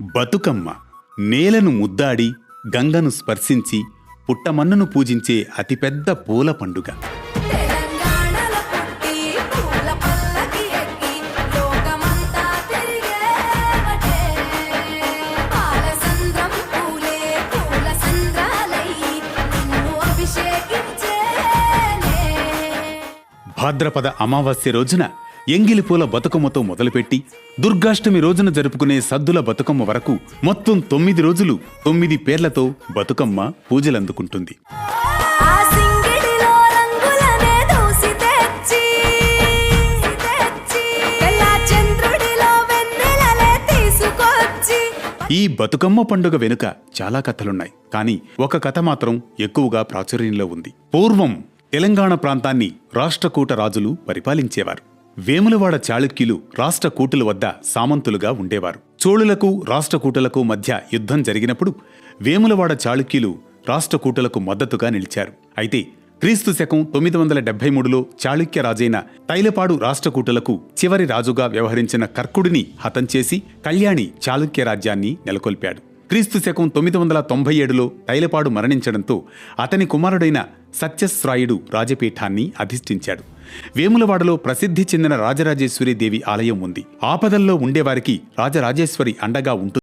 బతుకమ్మ. నేలను ముద్దాడి గంగను స్పర్శించి పుట్టమన్నును పూజించే అతిపెద్ద పూల పండుగ. భాద్రపద అమావాస్య రోజున ఎంగిలి పూల బతుకమ్మతో మొదలుపెట్టి దుర్గాష్టమి రోజున జరుపుకునే సద్దుల బతుకమ్మ వరకు మొత్తం తొమ్మిది రోజులు తొమ్మిది పేర్లతో బతుకమ్మ పూజలందుకుంటుంది. ఈ బతుకమ్మ పండుగ వెనుక చాలా కథలున్నాయి కానీ ఒక కథ మాత్రం ఎక్కువగా ప్రాచుర్యంలో ఉంది. పూర్వం తెలంగాణ ప్రాంతాన్ని రాష్ట్రకూట రాజులు పరిపాలించేవారు. వేములవాడ చాళుక్యులు రాష్ట్రకూటుల వద్ద సామంతులుగా ఉండేవారు. చోళులకు రాష్ట్రకూటులకు మధ్య యుద్ధం జరిగినప్పుడు వేములవాడ చాళుక్యులు రాష్ట్రకూటులకు మద్దతుగా నిలిచారు. అయితే క్రీస్తు శకం తొమ్మిది వందల డెబ్బై మూడులో చాళుక్య రాజైన తైలపాడు రాష్ట్రకూటులకు చివరి రాజుగా వ్యవహరించిన కర్కుడిని హతం చేసి కళ్యాణి చాళుక్య రాజ్యాన్ని నెలకొల్పాడు. క్రీస్తు శకం తొమ్మిది వందల తొంభై ఏడులో తైలపాడు మరణించడంతో అతని కుమారుడైన సత్యశ్రాయుడు రాజపీఠాన్ని అధిష్ఠించాడు. వేములవాడలో ప్రసిద్ధి చెందిన రాజరాజేశ్వరి దేవి ఆలయం ఉంది. ఆపదల్లో ఉండేవారికి రాజరాజేశ్వరి అండగా ఉంటుంది.